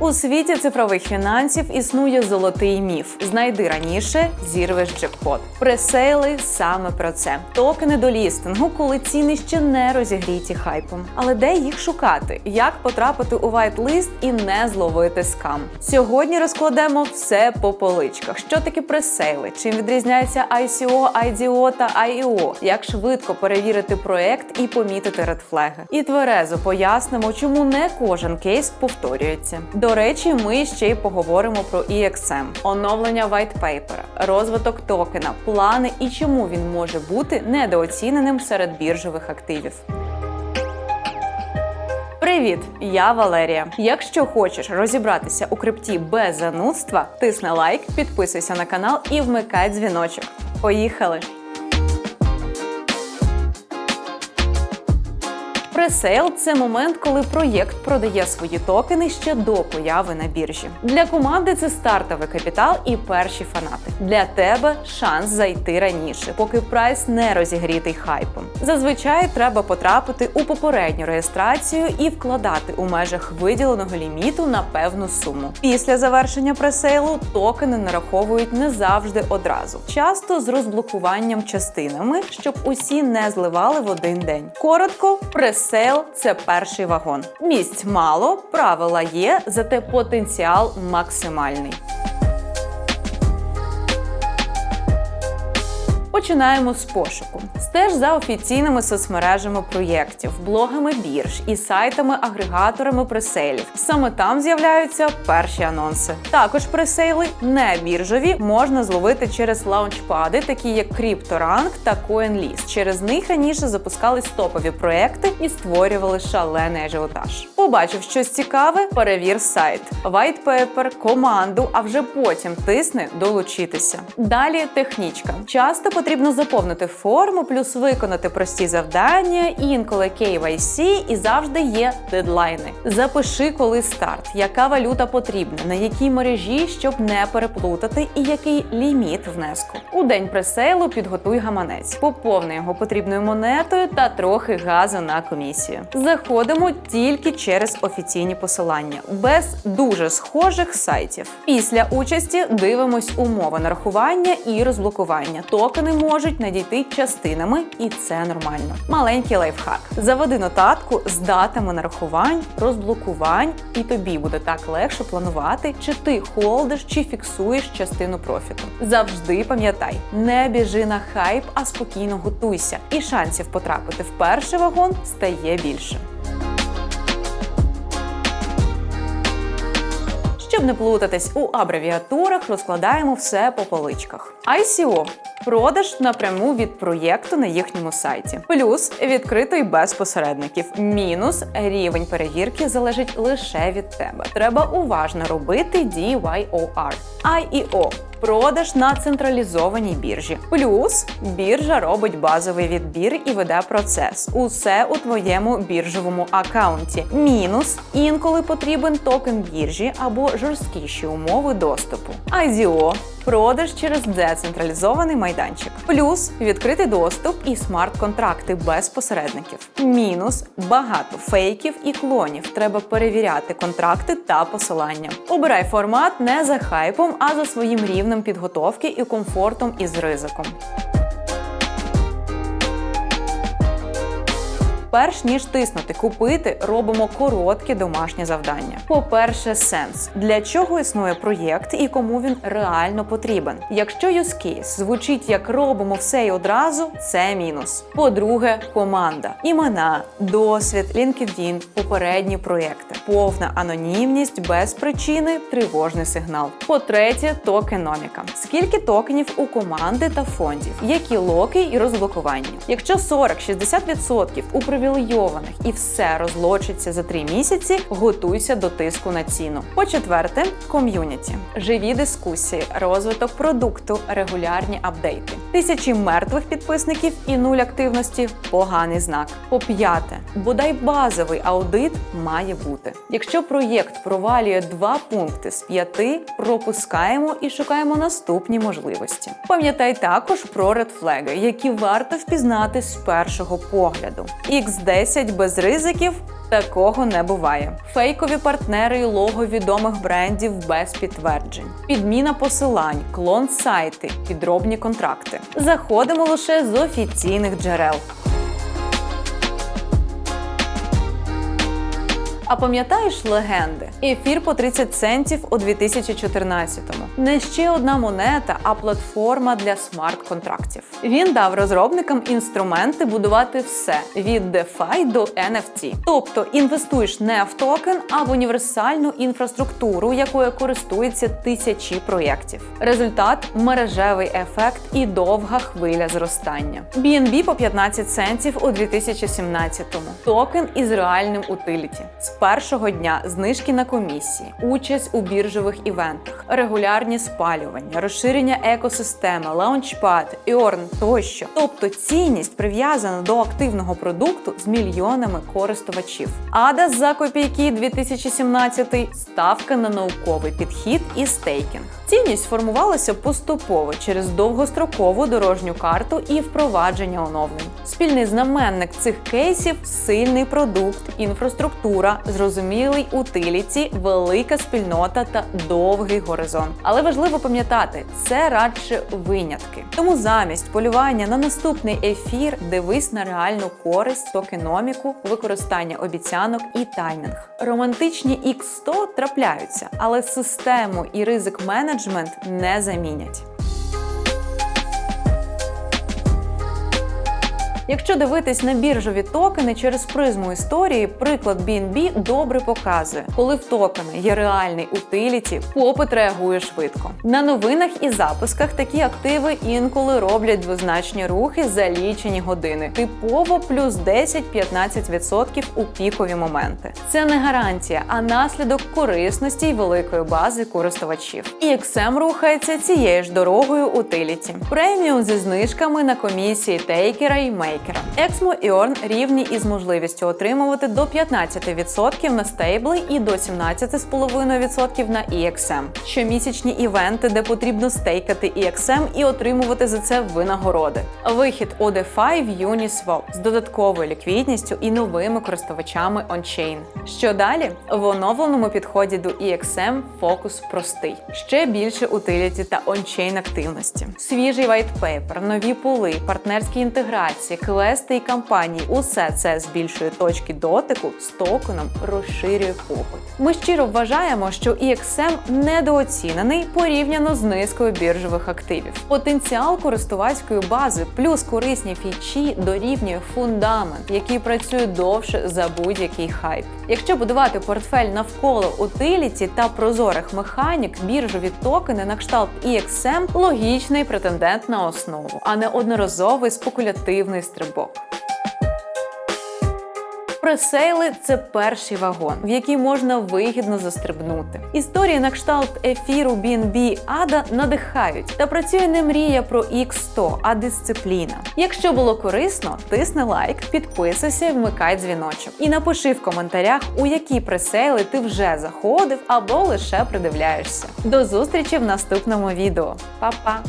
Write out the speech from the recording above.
У світі цифрових фінансів існує золотий міф: знайди раніше, зірвеш джекпот. Пресейли саме про це. Токени до лістингу, коли ціни ще не розігріті хайпом. Але де їх шукати? Як потрапити у вайт-лист і не зловити скам? Сьогодні розкладемо все по поличках. Що таке пресейли? Чим відрізняється ICO, IDO та IEO? Як швидко перевірити проект і помітити редфлеги? І тверезо пояснимо, чому не кожен кейс повторюється. До речі, ми ще й поговоримо про EXM, оновлення paper, розвиток токена, плани і чому він може бути недооціненим серед біржових активів. Привіт, я Валерія. Якщо хочеш розібратися у крипті без занудства, тисни лайк, підписуйся на канал і вмикай дзвіночок. Поїхали! Пресейл це момент, коли проєкт продає свої токени ще до появи на біржі. Для команди це стартовий капітал і перші фанати. Для тебе шанс зайти раніше, поки прайс не розігрітий хайпом. Зазвичай треба потрапити у попередню реєстрацію і вкладати у межах виділеного ліміту на певну суму. Після завершення пресейлу токени нараховують не завжди одразу, часто з розблокуванням частинами, щоб усі не зливали в один день. Коротко, пресейл це перший вагон. Місць мало, правила є, зате потенціал максимальний. Починаємо з пошуку. Стеж за офіційними соцмережами проєктів, блогами бірж і сайтами-агрегаторами пресейлів. Саме там з'являються перші анонси. Також пресейли не біржові можна зловити через лаунчпади, такі як CryptoRank та CoinList. Через них раніше запускались топові проекти і створювали шалений ажіотаж. Побачив щось цікаве, перевір сайт, white команду, а вже потім тисни долучитися. Далі технічка. Часто потрібно заповнити форму, плюс виконати прості завдання, інколи KYC і завжди є дедлайни. Запиши, коли старт, яка валюта потрібна, на якій мережі, щоб не переплутати, і який ліміт внеску. У день пресейлу підготуй гаманець, поповни його потрібною монетою та трохи газу на комісію. Заходимо тільки через офіційні посилання, без дуже схожих сайтів. Після участі дивимось умови нарахування і розблокування. Токени можуть надійти частинами, і це нормально. Маленький лайфхак: заведи нотатку з датами нарахувань, розблокувань, і тобі буде так легше планувати, чи ти холдиш, чи фіксуєш частину профіту. Завжди пам'ятай, не біжи на хайп, а спокійно готуйся, і шансів потрапити в перший вагон стає більше. Щоб не плутатись у абревіатурах, розкладаємо все по поличках. ICO – продаж напряму від проєкту на їхньому сайті. Плюс відкритий без посередників. Мінус рівень перевірки залежить лише від тебе. Треба уважно робити DYOR. IEO – продаж на централізованій біржі. Плюс біржа робить базовий відбір і веде процес. Усе у твоєму біржовому акаунті. Мінус інколи потрібен токен біржі або жорсткіші умови доступу. IDO – продаж через децентралізований майданчик. Плюс відкритий доступ і смарт-контракти без посередників. Мінус багато фейків і клонів. Треба перевіряти контракти та посилання. Обирай формат не за хайпом, а за своїм рівнем підготовки і комфортом із ризиком. Перш ніж тиснути купити, робимо коротке домашнє завдання. По-перше, сенс для чого існує проєкт і кому він реально потрібен. Якщо use case звучить як робимо все і одразу, це мінус. По-друге, команда, імена, досвід, LinkedIn, попередні проєкти, повна анонімність без причини, тривожний сигнал. По-третє, токеноміка. Скільки токенів у команди та фондів, які локи і розблокування. Якщо 40-60% у привілейованих і все розлочиться за три місяці, готуйся до тиску на ціну. По-четверте, ком'юніті, живі дискусії, розвиток продукту, регулярні апдейти. Тисячі мертвих підписників і нуль активності поганий знак. По п'яте, бодай базовий аудит має бути. Якщо проєкт провалює два пункти з п'яти, пропускаємо і шукаємо наступні можливості. Пам'ятай також про редфлеги, які варто впізнати з першого погляду. X10 без ризиків Такого не буває. Фейкові партнери і лого відомих брендів без підтверджень, підміна посилань, клон сайти, підробні контракти. Заходимо лише з офіційних джерел. А пам'ятаєш легенди? Ефір по 30 центів у 2014-му. Не ще одна монета, а платформа для смарт-контрактів. Він дав розробникам інструменти будувати все від DeFi до NFT. Тобто інвестуєш не в токен, а в універсальну інфраструктуру, якою користуються тисячі проєктів. Результат мережевий ефект і довга хвиля зростання. BNB по 15 центів у 2017-му. Токен із реальним утиліті. Першого дня знижки на комісії, участь у біржових івентах, регулярні спалювання, розширення екосистеми, лаунчпад, Earn тощо. Тобто цінність прив'язана до активного продукту з мільйонами користувачів. Ада за копійки 2017 ставка на науковий підхід і стейкінг. Цінність формувалася поступово через довгострокову дорожню карту і впровадження оновлень. Спільний знаменник цих кейсів сильний продукт, інфраструктура, зрозумілий утиліті, велика спільнота та довгий горизонт. Але важливо пам'ятати, це радше винятки. Тому замість полювання на наступний ефір дивись на реальну користь, токеноміку, використання обіцянок і таймінг. Романтичні X100 трапляються, але систему і ризик менеджмент не замінять. Якщо дивитись на біржові токени через призму історії, приклад BNB добре показує, коли в токени є реальний утиліті, попит реагує швидко. На новинах і запусках такі активи інколи роблять двозначні рухи за лічені години, типово плюс 10-15% у пікові моменти. Це не гарантія, а наслідок корисності й великої бази користувачів. І XM рухається цією ж дорогою утиліті. Преміум зі знижками на комісії тейкера і мейкера. Exmo і Earn рівні із можливістю отримувати до 15% на стейбли і до 17,5% на EXM. Щомісячні івенти, де потрібно стейкати EXM і отримувати за це винагороди. Вихід у DeFi в Uniswap з додатковою ліквідністю і новими користувачами ончейн. Що далі? В оновленому підході до EXM фокус простий: ще більше утиліті та ончейн активності. Свіжий white нові пули, партнерські інтеграції, квести і кампанії усе це збільшує точки дотику з токеном, розширює попит. Ми щиро вважаємо, що EXM недооцінений порівняно з низкою біржових активів. Потенціал користувацької бази плюс корисні фічі дорівнює фундамент, який працює довше за будь-який хайп. Якщо будувати портфель навколо утиліті та прозорих механік, біржові токени на кшталт EXM – логічний претендент на основу, а не одноразовий спекулятивний стрибок. Пресейли це перший вагон, в який можна вигідно застрибнути. Історії на кшталт ефіру BNB Ада надихають. Та працює не мрія про X100, а дисципліна. Якщо було корисно, тисни лайк, підписуйся і вмикай дзвіночок. І напиши в коментарях, у які пресейли ти вже заходив або лише придивляєшся. До зустрічі в наступному відео. Па-па!